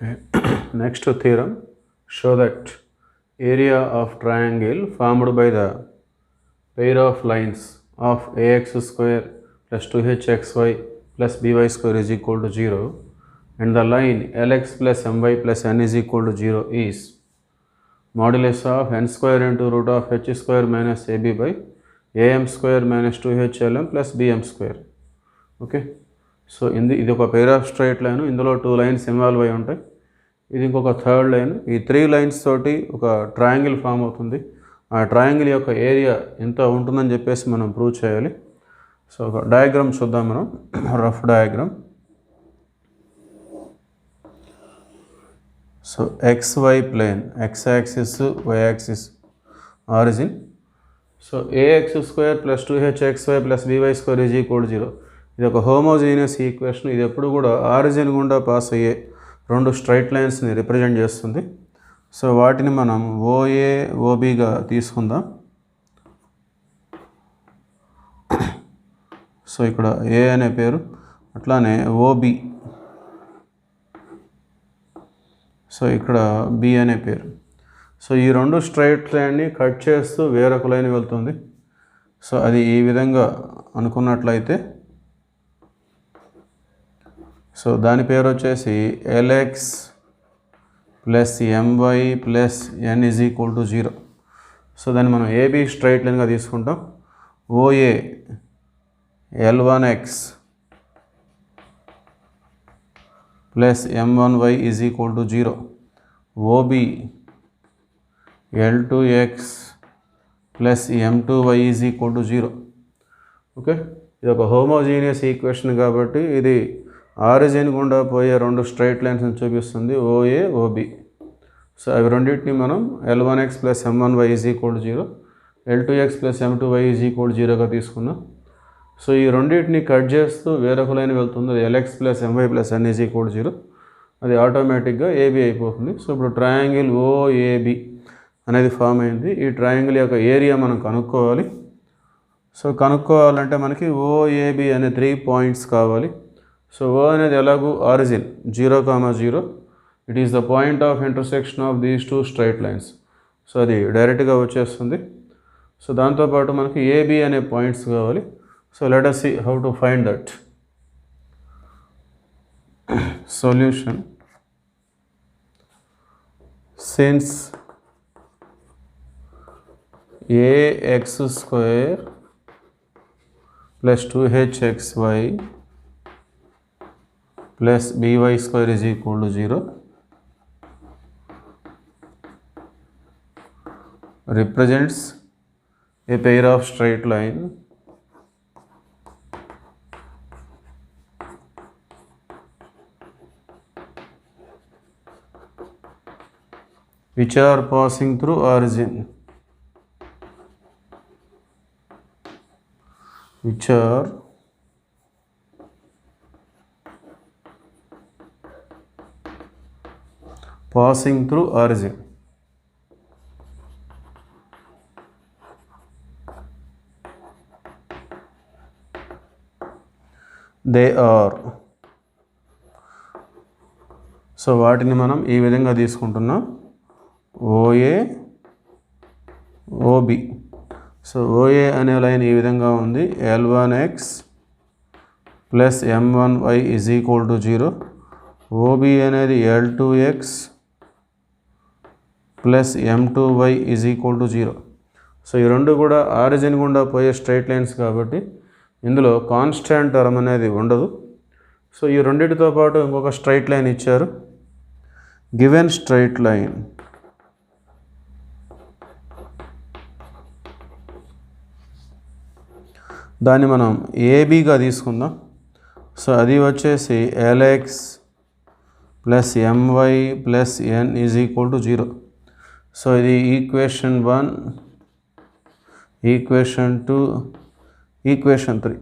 Next theorem show that area of triangle formed by the pair of lines of ax square plus 2hxy plus by square is equal to 0 and the line lx plus my plus n is equal to 0 is modulus of n square into root of h square minus ab by am square minus 2hlm plus bm square okay so ఇంది ఇది ఒక pair of straight line ఇందులో two lines involve అయి ఉంటాయి ఇది ఇంకొక third line ఈ three lines తోటి ఒక ట్రయాంగిల్ ఫామ్ అవుతుంది. ఆ ట్రయాంగిల్ యొక్క ఏరియా ఎంత ఉంటుందని చెప్పేసి మనం ప్రూవ్ చేయాలి. సో ఒక డయాగ్రామ్ చూద్దాం మనం. Rough diagram so X Y plane X axis Y axis origin so A X square plus two H X Y plus B Y square is equal zero ఇది ఒక హోమోజీనియస్ ఈక్వేషన్ ఇది ఎప్పుడు కూడా origin గుండా pass అయ్యే రెండు straight లైన్స్ని represent చేస్తుంది. సో వాటిని మనం ఓఏ ఓబిగా తీసుకుందాం. సో ఇక్కడ ఏ అనే పేరు అట్లానే ఓబి. సో ఇక్కడ బి అనే పేరు. సో ఈ రెండు స్ట్రైట్ లైన్ని కట్ చేస్తూ వేరొక లైన్ వెళ్తుంది. సో అది ఈ విధంగా అనుకున్నట్లయితే సో దాని పేరు వచ్చేసి L X plus M Y plus N is equal to zero so దాన్ని మనం ఏబీ స్ట్రైట్ లైన్గా తీసుకుంటాం. O A L one X plus M one Y is equal to zero O B L two X plus M two Y is equal to zero okay ఇది ఒక homogeneous equation కాబట్టి ఇది origin గుండా పోయే రెండు straight లైన్స్ని చూపిస్తుంది. OA OB. So అవి రెండింటిని మనం L one X plus M one Y is equal zero. L two X plus M two Y is equal జీరోగా తీసుకున్నాం. సో ఈ రెండింటిని కట్ చేస్తూ వేరొక లైన్ వెళ్తుంది. అది L X plus M Y plus N is equal zero. అది ఆటోమేటిక్గా AB అయిపోతుంది. సో ఇప్పుడు ట్రయాంగిల్ ఓఏబి అనేది ఫామ్ అయింది. ఈ ట్రయాంగిల్ యొక్క ఏరియా మనం కనుక్కోవాలి. సో కనుక్కోవాలంటే మనకి ఓఏబి అనే త్రీ పాయింట్స్ కావాలి. సో ఓ అనేది ఎలాగూ origin zero comma zero. It is the point of intersection of these two straight lines so అది డైరెక్ట్గా వచ్చేస్తుంది. సో దాంతోపాటు మనకి ఏబి అనే పాయింట్స్ కావాలి. So let us see how to find that. Solution. Since ax square plus 2hxy plus by square is equal to 0 represents a pair of straight line which are passing through origin which are passing through origin they are so వాటిని మనం ఈ విధంగా తీసుకుంటున్నాం. O A O B so O A అనే line ఈ విధంగా ఉంది. L one X plus M one Y is equal to zero O B అనేది L two X plus M two Y is equal to zero so ఈ రెండు కూడా origin గుండా పోయే స్ట్రైట్ లైన్స్ కాబట్టి ఇందులో కాన్స్టాంట్ టర్మ్ అనేది ఉండదు. సో ఈ రెండింటితో పాటు ఇంకొక స్ట్రైట్ లైన్ ఇచ్చారు. Given straight line. దాన్ని మనం ఏబీగా తీసుకుందాం. సో అది వచ్చేసి L X plus M Y plus N is equal to zero so ఇది equation one equation two equation three.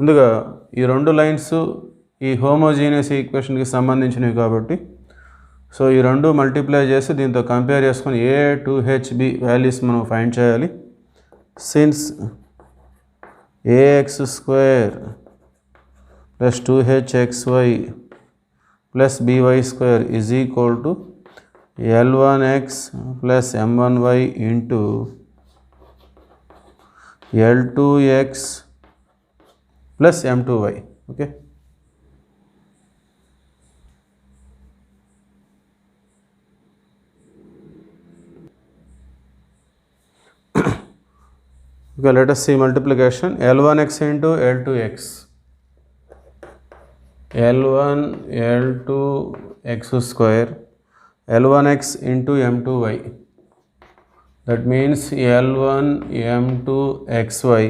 ముందుగా ఈ రెండు లైన్స్ ఈ హోమోజీనియస్ ఈక్వేషన్కి సంబంధించినవి కాబట్టి సో ఈ రెండు మల్టిప్లై చేసి దీంతో కంపేర్ చేసుకొని A two H B values మనం ఫైండ్ చేయాలి. Since A X square plus two H X Y plus B Y square is equal to L1x plus M1y into L2x plus M2y. Okay. okay, let us see multiplication L1x into L2x. L1 L2 x square L one X into M two Y that means L one M two X Y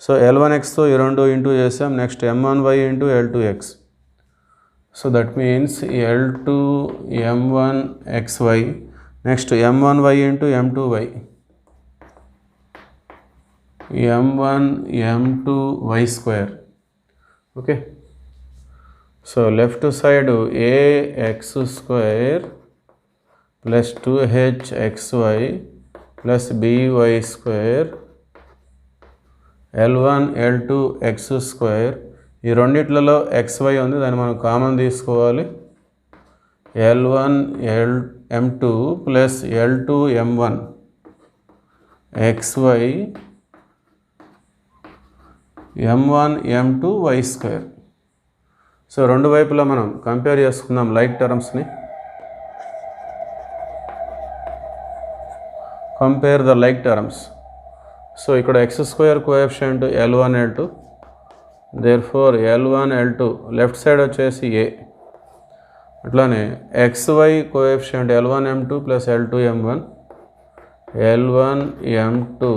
so L one ఎక్స్తో ఈ రెండు into చేసాం. Next M one Y into L two X so that means L two M one X Y next M one Y into M two Y M one M two Y square okay so left side A X square plus two H ax square plus 2hxy plus by square l1 l2 x square ఈ రెండిట్లలో XY ఉంది దాన్ని మనం common తీసుకోవాలి. L one L M two plus L two M one. XY M one M two Y square. So రెండు వైపులా మనం compare చేసుకుందాం like టర్మ్స్ని. Compare the like terms so ఇక్కడ X square coefficient L one L two there four L one L two left side వచ్చేసి ఏ అట్లానే XY coefficient L one M two plus L two M one L one M two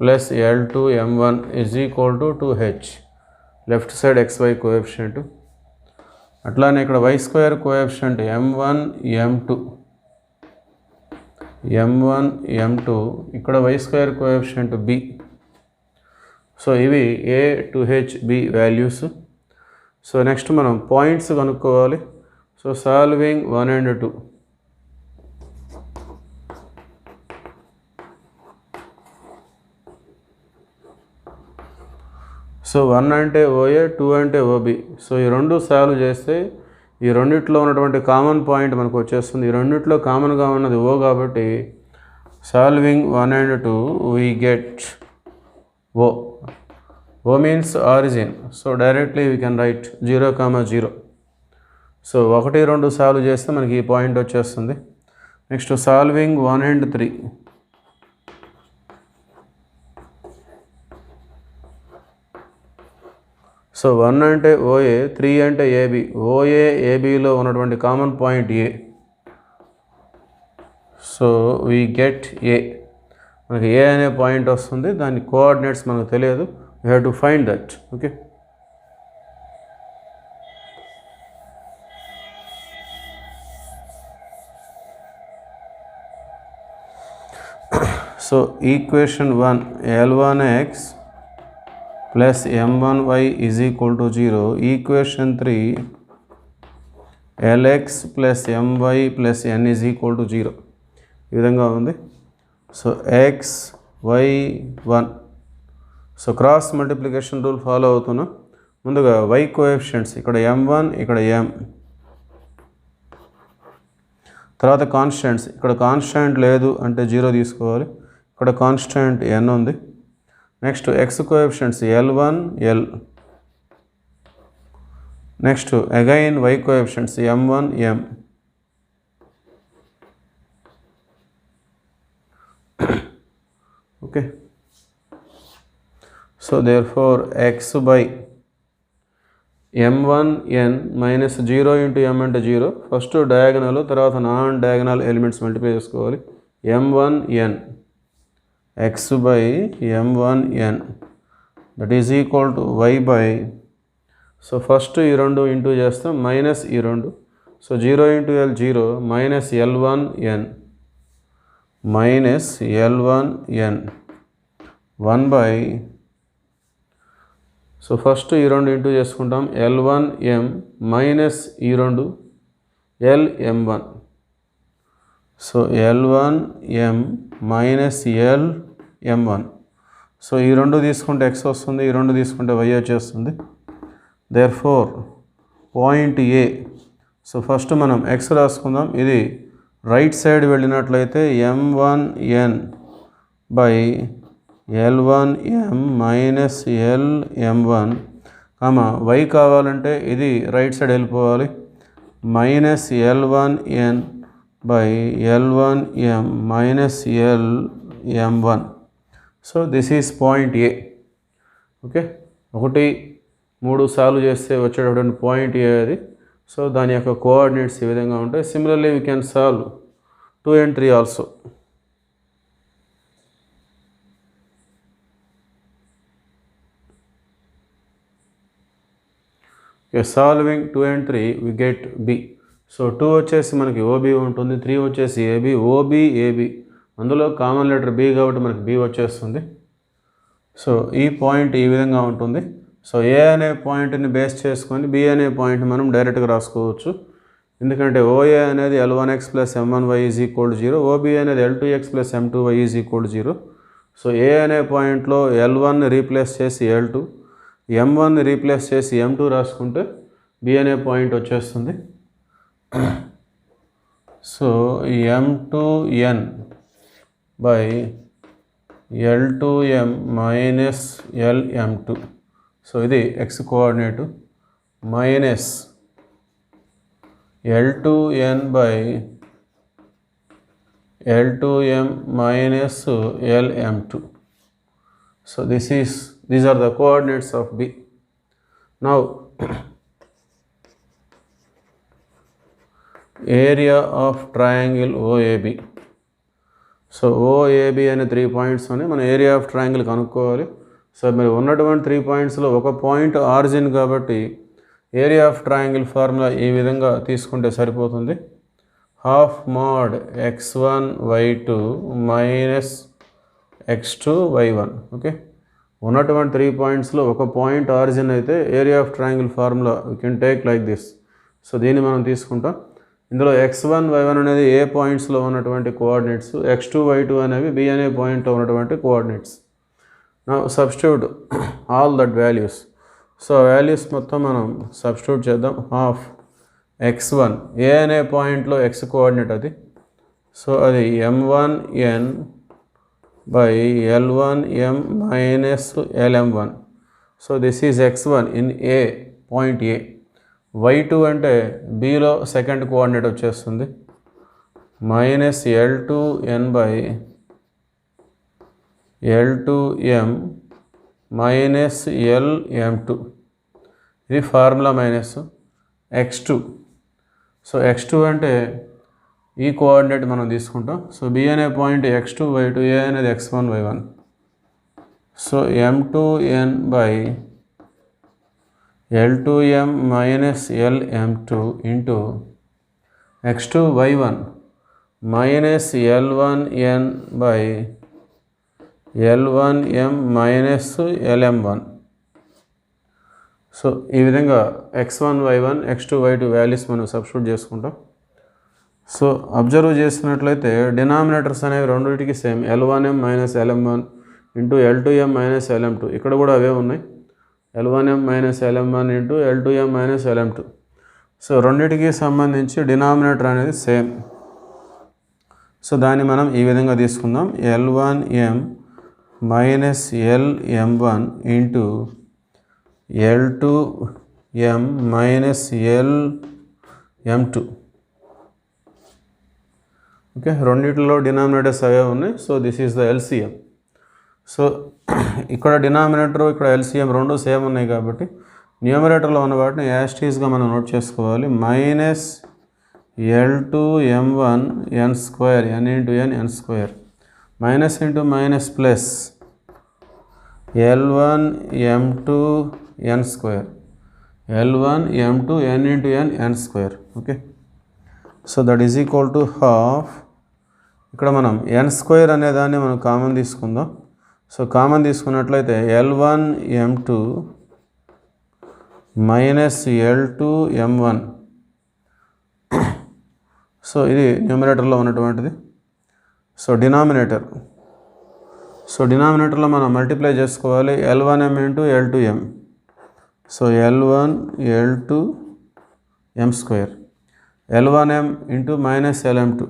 plus L two M one is equal to two H left side XY coefficient అట్లానే ఇక్కడ Y square coefficient M one M two M one M two ఇక్కడ Y square coefficient B so ఇవి A to H B values so next మనం points కనుక్కోవాలి. So solving one and two so one అంటే OA two అంటే OB so ఈ రెండు solve చేస్తే ఈ రెండిట్లో ఉన్నటువంటి కామన్ పాయింట్ మనకు వచ్చేస్తుంది. ఈ రెండిట్లో కామన్గా ఉన్నది ఓ కాబట్టి solving one and two we get O O means origin so directly we can write zero comma zero so ఒకటి రెండు సాల్వ్ చేస్తే మనకి ఈ పాయింట్ వచ్చేస్తుంది. Next solving one and three so one అంటే ఓఏ త్రీ అంటే AB. OA ఏబిలో ఉన్నటువంటి common point A. So we get A. మనకి ఏ అనే పాయింట్ వస్తుంది. దాని కోఆర్డినేట్స్ మనకు తెలియదు. You have to find that okay so equation one L one X plus M one Y is equal to zero equation three L X plus M Y plus N is equal to zero ఈ విధంగా ఉంది. So X Y one so cross multiplication rule follow అవుతున్నాం. ముందుగా Y coefficients ఇక్కడ M one ఇక్కడ M తర్వాత constants ఇక్కడ constant లేదు అంటే జీరో తీసుకోవాలి. ఇక్కడ కాన్స్టెంట్ ఎన్ ఉంది. Next X coefficients L one L next again Y coefficients M one M okay so there four X by M one N minus zero into M అంటే zero first diagonal తర్వాత non diagonal elements multiply చేసుకోవాలి. M one N x by m1n that is equal to y by. So first ఈ రెండు into చేస్తాం minus ఈ రెండు. So zero into L zero minus L one N minus L one N one by so first ఈ రెండు into చేసుకుంటాం. L one M minus ఈ రెండు. L M one so L one M minus L M one so ఈ రెండు తీసుకుంటే X వస్తుంది ఈ రెండు తీసుకుంటే వై వచ్చేస్తుంది. Therefore point A so first మనం ఎక్స్ రాసుకుందాం. ఇది రైట్ సైడ్ వెళ్ళినట్లయితే M one N by L one M minus L M one comma Y కావాలంటే ఇది రైట్ సైడ్ వెళ్ళిపోవాలి. Minus L one N by L one M minus L M one so this is point A okay ఒకటి మూడు సార్లు చేస్తే వచ్చేటటువంటి point ఏ అది. So దాని యొక్క కోఆర్డినేట్స్ ఈ విధంగా ఉంటాయి. Similarly we can solve two and three also okay solving two and three we get B so two వచ్చేసి మనకి ఓబీ ఉంటుంది త్రీ వచ్చేసి A B O B A B అందులో కామన్ లెటర్ బి కాబట్టి మనకి బి వచ్చేస్తుంది. సో ఈ point ఈ విధంగా ఉంటుంది. సో ఏ అనే పాయింట్ని బేస్ చేసుకొని బి అనే పాయింట్ మనం డైరెక్ట్గా రాసుకోవచ్చు. ఎందుకంటే ఓఏ అనేది L one X plus M one Y is equal zero O B అనేది L two X plus M two Y is equal zero. So A అనే పాయింట్లో ఎల్ వన్ రీప్లేస్ చేసి L two M one replace చేసి M two రాసుకుంటే B అనే point వచ్చేస్తుంది. So M two N by L two M minus L M two so ఇది X coordinate minus L two N by L two M minus L M two so this is these are the coordinates of B now area of triangle O A B so O A B అనే three points అని మనం area of triangle కనుక్కోవాలి. So మరి ఉన్నటువంటి three పాయింట్స్లో ఒక point origin కాబట్టి area of triangle formula ఈ విధంగా తీసుకుంటే సరిపోతుంది. Half mod X one Y two minus X two Y one okay ఉన్నటువంటి త్రీ పాయింట్స్లో ఒక పాయింట్ ఆరిజిన్ అయితే area of triangle formula you can take like this so దీన్ని మనం తీసుకుంటాం. ఇందులో ఎక్స్ వన్ వై వన్ అనేది ఏ పాయింట్స్లో ఉన్నటువంటి coordinates X two Y two అనేవి బి అనే పాయింట్లో ఉన్నటువంటి కోఆర్డినేట్స్ నా substitute all that values so values మొత్తం మనం సబ్స్టిట్యూట్ చేద్దాం. హాఫ్ ఎక్స్ వన్ ఏ అనే పాయింట్లో ఎక్స్ కోఆర్డినేట్ అది. సో అది M one N by L one M minus L M one so this is X one in A point A Y two అంటే బీలో second coordinate వచ్చేస్తుంది. Minus L two N by L two M minus L M two. ఇది formula minus X two. So X two అంటే ఈ coordinate మనం తీసుకుంటాం. So B అనే point X two Y two A అనేది X one Y one. So M two N by L two M minus L M two into X two Y one minus L one N by L one M minus L M one so ఈ విధంగా X one Y one X two Y two values మనం substitute చేసుకుంటాం. So observe చేసినట్లయితే denominators అనేవి రెండింటికి same L one M minus L M one into L two M minus L M two ఇక్కడ కూడా అవే ఉన్నాయి. L one M minus L M one into L two M minus L M two so రెండింటికి సంబంధించి denominator అనేది same so దాన్ని మనం ఈ విధంగా తీసుకుందాం. L one M minus L M one into L two M minus L M two okay రెండిట్లో denominators అవే ఉన్నాయి. So this is the LCM so ఇక్కడ డినామినేటర్ ఇక్కడ ఎల్సిఎం రెండు సేమ్ ఉన్నాయి కాబట్టి న్యూమినేటర్లో ఉన్న వాటిని యాస్టీస్గా మనం నోట్ చేసుకోవాలి. Minus L two M one N square N into N N square. Minus into minus plus L one M two N square. L one M two N into N N square. Okay? So that is equal to half. ఇక్కడ మనం ఎన్ square అనే దాన్ని మనం common తీసుకుందాం. So common తీసుకున్నట్లయితే L one M two minus L two M one so ఇది న్యూమినేటర్లో ఉన్నటువంటిది. సో డినామినేటర్ సో డినామినేటర్లో మనం మల్టిప్లై చేసుకోవాలి L one M into L two M so L one L two M square L one M into minus L M two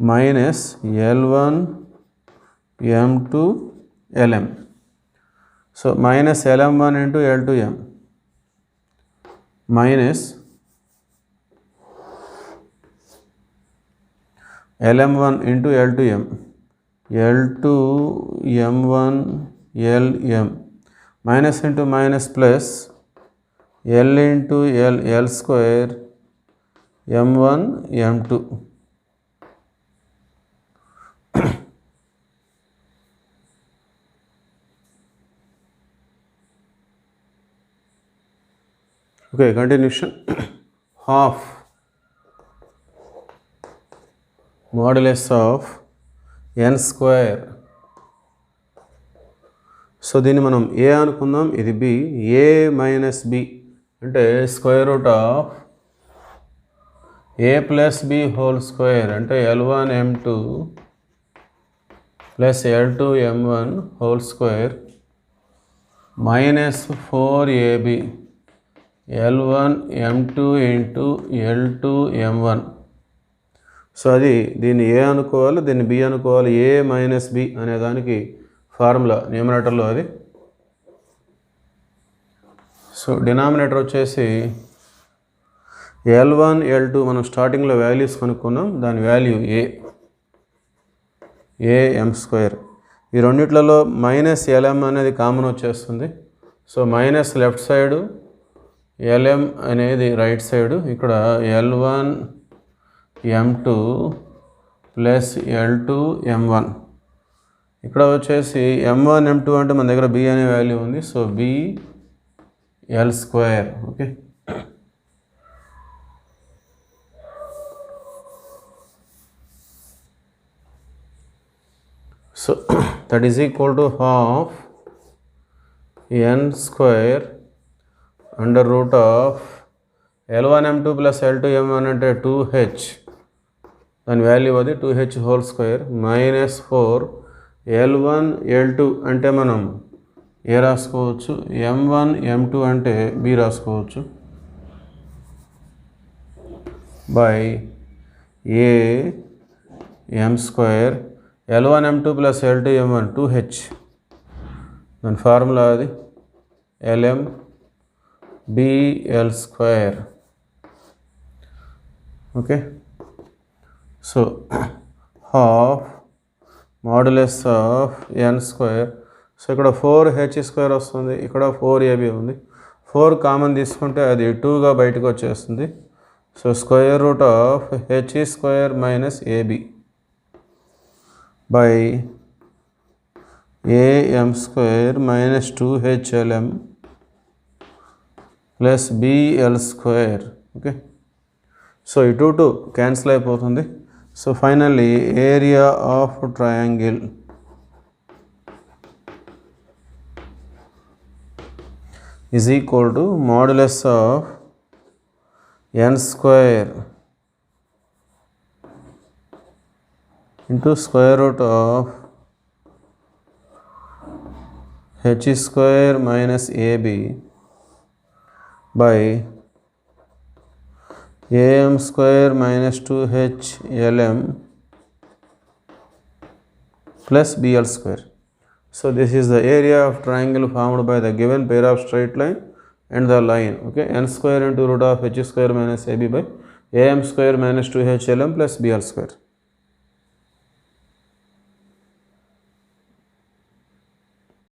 minus L one L1 M2 LM. So minus LM1 into L2M minus LM1 into L2M L2M1 LM minus into minus plus L into L L square M1 M2 okay continuation half. Modulus of n square. So దీన్ని మనం A అనుకుందాం. ఇది B A minus B అంటే square root of A plus B whole square అంటే L one M two plus L two M one whole square minus four A B L one M two into L two M one so అది దీన్ని A అనుకోవాలి దీన్ని B అనుకోవాలి A minus B అనే దానికి formula న్యూమినేటర్లో అది. So denominator వచ్చేసి ఎల్ వన్ ఎల్ టూ మనం స్టార్టింగ్లో వాల్యూస్ కనుక్కున్నాం దాని value A A M square ఈ రెండిట్లలో మైనస్ ఎల్ఎం అనేది కామన్ వచ్చేస్తుంది. So minus left side L M అనేది రైట్ సైడు ఇక్కడ L one M two plus L two M one ఇక్కడ వచ్చేసి ఎం వన్ ఎం టూ అంటే మన దగ్గర బి అనే వాల్యూ ఉంది. So B L square okay so that is equal to half N square under root of L one M two plus L two M one అంటే two H దాని value అది two H whole square minus four L one L two అంటే మనం A రాసుకోవచ్చు? M one ఎం two అంటే B రాసుకోవచ్చు. By A M square L one M two plus L two M one two H దాని formula అది L M B L square okay so half modulus of N square so ఇక్కడ four H square వస్తుంది. ఇక్కడ four AB ఉంది. Four common తీసుకుంటే అది టూగా బయటకు వచ్చేస్తుంది. So square root of H square minus A B by A M square minus two H L M plus B L square. Okay? So ఈ two two cancel అయిపోతుంది. So finally area of triangle. Is equal to modulus of N square into square root of H square minus A B by am square minus 2h lm plus bl square. So this is the area of triangle formed by the given pair of straight line and the line. Okay, n square into root of h square minus ab by am square minus 2h lm plus bl square.